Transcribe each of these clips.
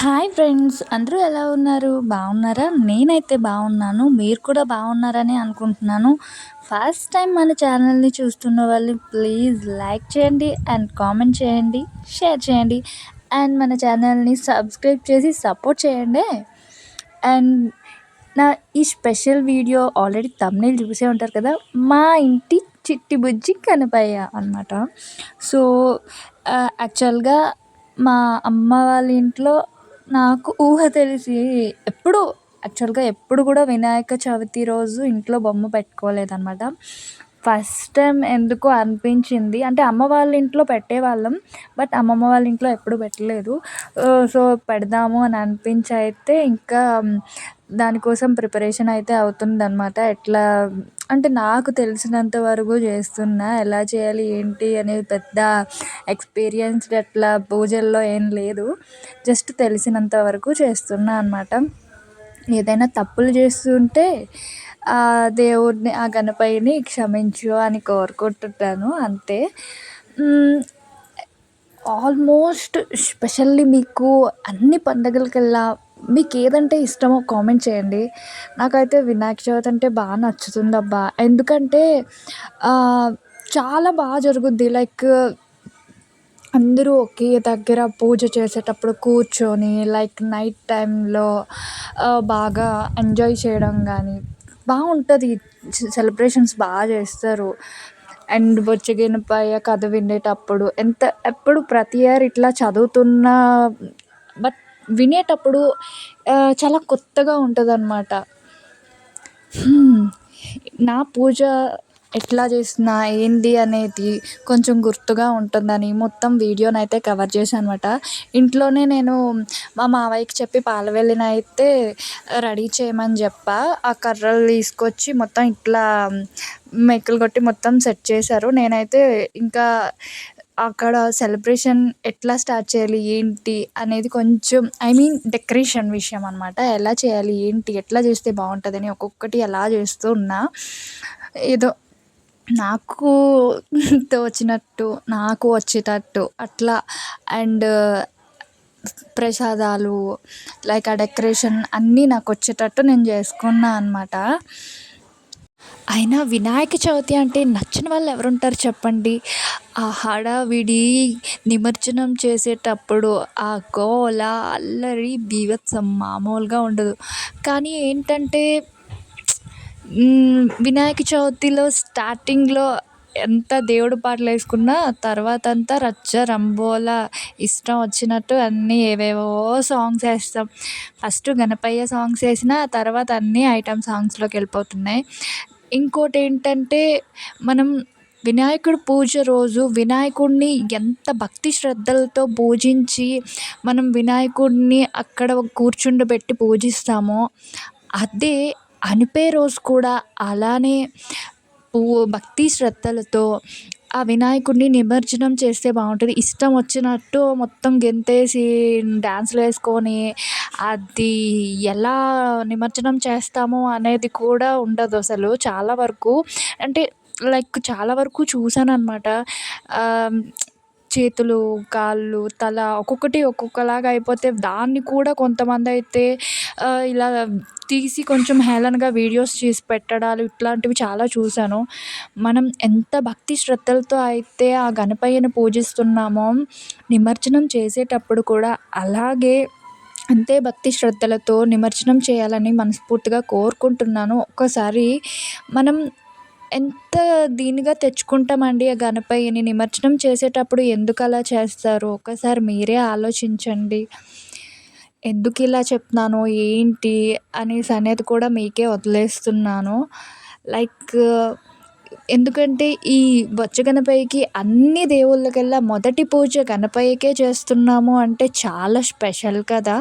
Hi friends అందరూ ఎలా ఉన్నారు? బాగున్నారా? నేనైతే బాగున్నాను. మీరు కూడా బాగున్నారని అనుకుంటున్నాను. ఫస్ట్ టైం మన ఛానల్ని చూస్తున్న వాళ్ళు ప్లీజ్ లైక్ చేయండి అండ్ కామెంట్ చేయండి షేర్ చేయండి అండ్ మన ఛానల్ని సబ్స్క్రైబ్ చేసి సపోర్ట్ చేయండి. అండ్ నా ఈ స్పెషల్ వీడియో ఆల్రెడీ తమిళ చూసే ఉంటారు కదా మా ఇంటి చిట్టి బుజ్జి కనపయ్య అనమాట సో యాక్చువల్గా మా అమ్మ వాళ్ళ ఇంట్లో నాకు ఊహ తెలిసి ఎప్పుడు యాక్చువల్గా ఎప్పుడు కూడా వినాయక చవితి రోజు ఇంట్లో బొమ్మ పెట్టుకోలేదన్నమాట. ఫస్ట్ టైం ఎందుకో అనిపించింది? అంటే అమ్మ వాళ్ళ ఇంట్లో పెట్టేవాళ్ళం బట్ అమ్మమ్మ వాళ్ళ ఇంట్లో ఎప్పుడు పెట్టలేదు. Uh, సో పెడదాము అని అనిపించి అయితే ఇంకా దానికోసం ప్రిపరేషన్ అయితే అవుతుందన్నమాట. ఎట్లా అంటే నాకు తెలిసినంత వరకు చేస్తున్నా. ఎలా చేయాలి ఏంటి అనేది పెద్ద ఎక్స్పీరియన్స్డ్ అట్లా పూజల్లో ఏం లేదు. జస్ట్ తెలిసినంత వరకు చేస్తున్నా అనమాట ఏదైనా తప్పులు చేస్తుంటే ఆ దేవుడిని ఆ గణపయ్యని క్షమించు అని కోరుకుంటుంటాను అంతే. ఆల్మోస్ట్ స్పెషల్లీ మీకు అన్ని పండగలకల్లా మీకు ఏదంటే ఇష్టమో కామెంట్ చేయండి. నాకైతే వినాయక చవితి అంటే బాగా నచ్చుతుందబ్బా. ఎందుకంటే చాలా బాగా జరుగుద్ది. లైక్ అందరూ ఒకే దగ్గర పూజ చేసేటప్పుడు కూర్చొని లైక్ నైట్ టైంలో బాగా ఎంజాయ్ చేయడం కానీ బాగుంటుంది. సెలబ్రేషన్స్ బాగా చేస్తారు. అండ్ బొచ్చగనపయ్య కథ వినేటప్పుడు ఎంత ఎప్పుడు ప్రతి ఇయర్ ఇట్లా చదువుతున్న బట్ వినేటప్పుడు చాలా కొత్తగా ఉంటుంది అనమాట నా పూజ ఎట్లా చేసిన ఏంది అనేది కొంచెం గుర్తుగా ఉంటుందని మొత్తం వీడియోని అయితే కవర్ చేశాను అనమాట ఇంట్లోనే నేను మా మావయ్యకి చెప్పి పాలవెల్లిన అయితే రెడీ చేయమని చెప్ప. ఆ కర్రలు తీసుకొచ్చి మొత్తం ఇట్లా మెక్కలు కొట్టి మొత్తం సెట్ చేశారు. నేనైతే ఇంకా అక్కడ సెలబ్రేషన్ ఎట్లా స్టార్ట్ చేయాలి ఏంటి అనేది కొంచెం ఐ మీన్ డెకరేషన్ విషయం అనమాట ఎలా చేయాలి ఏంటి ఎట్లా చేస్తే బాగుంటుందని ఒక్కొక్కటి ఎలా చేస్తూ ఉన్నా. ఏదో నాకు తోచినట్టు నాకు వచ్చేటట్టు అట్లా. అండ్ ప్రసాదాలు లైక్ ఆ డెకరేషన్ అన్నీ నాకు వచ్చేటట్టు నేను చేసుకున్నా అనమాట అయినా వినాయక చవితి అంటే నచ్చిన వాళ్ళు ఎవరుంటారు చెప్పండి? ఆ హడావిడి నిమజ్జనం చేసేటప్పుడు ఆ గోల అల్లరి బీభత్సం మామూలుగా ఉండదు. కానీ ఏంటంటే వినాయక చవితిలో స్టార్టింగ్లో ఎంత దేవుడు పాటలు వేసుకున్నా తర్వాత అంతా రచ్చ రంబోలా ఇష్టం వచ్చినట్టు అన్నీ ఏవేవో సాంగ్స్ వేస్తాం. ఫస్ట్ గణపయ్య సాంగ్స్ వేసిన తర్వాత అన్నీ ఐటమ్ సాంగ్స్లోకి వెళ్ళిపోతున్నాయి. ఇంకోటి ఏంటంటే మనం వినాయకుడు పూజ రోజు వినాయకుడిని ఎంత భక్తి శ్రద్ధలతో పూజించి మనం వినాయకుడిని అక్కడ కూర్చుండబెట్టి పూజిస్తామో అదే అనిపే రోజు కూడా అలానే పూ భక్తి శ్రద్ధలతో ఆ వినాయకుడిని నిమజ్జనం చేస్తే బాగుంటుంది. ఇష్టం వచ్చినట్టు మొత్తం గెంతేసి డ్యాన్సులు వేసుకొని అది ఎలా నిమజ్జనం చేస్తాము అనేది కూడా ఉండదు అసలు చాలా వరకు. అంటే లైక్ చాలా వరకు చూసాను అనమాట చేతులు కాళ్ళు తల ఒక్కొక్కటి ఒక్కొక్కలాగా అయిపోతే దాన్ని కూడా కొంతమంది అయితే ఇలా తీసి కొంచెం హేళనగా వీడియోస్ చేసి పెట్టడాలు ఇట్లాంటివి చాలా చూశాను మనం ఎంత భక్తి శ్రద్ధలతో అయితే ఆ గణపయ్యను పూజిస్తున్నామో నిమజ్జనం చేసేటప్పుడు కూడా అలాగే అంతే భక్తి శ్రద్ధలతో నిమజ్జనం చేయాలని మనస్ఫూర్తిగా కోరుకుంటున్నాను. ఒక్కసారి మనం ఎంత దీనిగా తెచ్చుకుంటామండి ఆ గణపయ్యని? నిమజ్జనం చేసేటప్పుడు ఎందుకు అలా చేస్తారు? ఒక్కసారి మీరే ఆలోచించండి. ఎందుకు ఇలా చెప్తున్నాను? ఏంటి? అనేసి అనేది కూడా మీకే వదిలేస్తున్నాను. లైక్ ఎందుకంటే ఈ బొచ్చ గణపయ్యకి అన్ని దేవుళ్ళకల్లా మొదటి పూజ గణపయ్యకే చేస్తున్నాము అంటే చాలా స్పెషల్ కదా.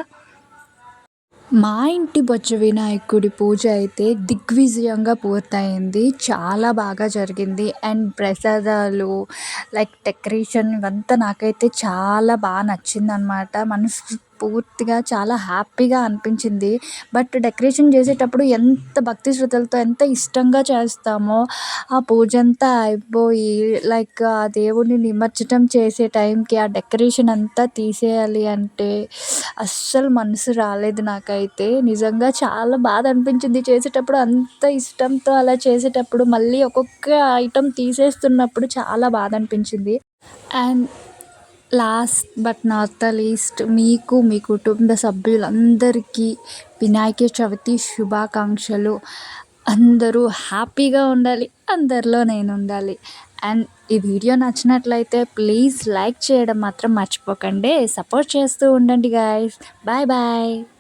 మా ఇంటి బొజ్జ వినాయకుడి పూజ అయితే దిగ్విజయంగా పూర్తయింది. చాలా బాగా జరిగింది. అండ్ ప్రసాదాలు లైక్ డెకరేషన్ ఇవంతా నాకైతే చాలా బాగా నచ్చిందనమాట మనసు పూర్తిగా చాలా హ్యాపీగా అనిపించింది. బట్ డెకరేషన్ చేసేటప్పుడు ఎంత భక్తి శ్రద్ధలతో ఎంత ఇష్టంగా చేస్తామో ఆ పూజ అంతా అయిపోయి లైక్ ఆ దేవుడిని నిమజ్జనం చేసే టైంకి ఆ డెకరేషన్ అంతా తీసేయాలి అంటే అస్సలు మనసు రాలేదు నాకైతే. నిజంగా చాలా బాధ అనిపించింది. చేసేటప్పుడు అంత ఇష్టంతో అలా చేసేటప్పుడు మళ్ళీ ఒక్కొక్క ఐటెం తీసేస్తున్నప్పుడు చాలా బాధ అనిపించింది. And last but not the least మీకు మీ కుటుంబ సభ్యులందరికీ వినాయక చవితి శుభాకాంక్షలు. అందరూ హ్యాపీగా ఉండాలి అందరిలో నేను ఉండాలి. అండ్ ఈ వీడియో నచ్చినట్లయితే ప్లీజ్ లైక్ చేయడం మాత్రం మర్చిపోకండి. సపోర్ట్ చేస్తూ ఉండండి గాయస్ బాయ్ బాయ్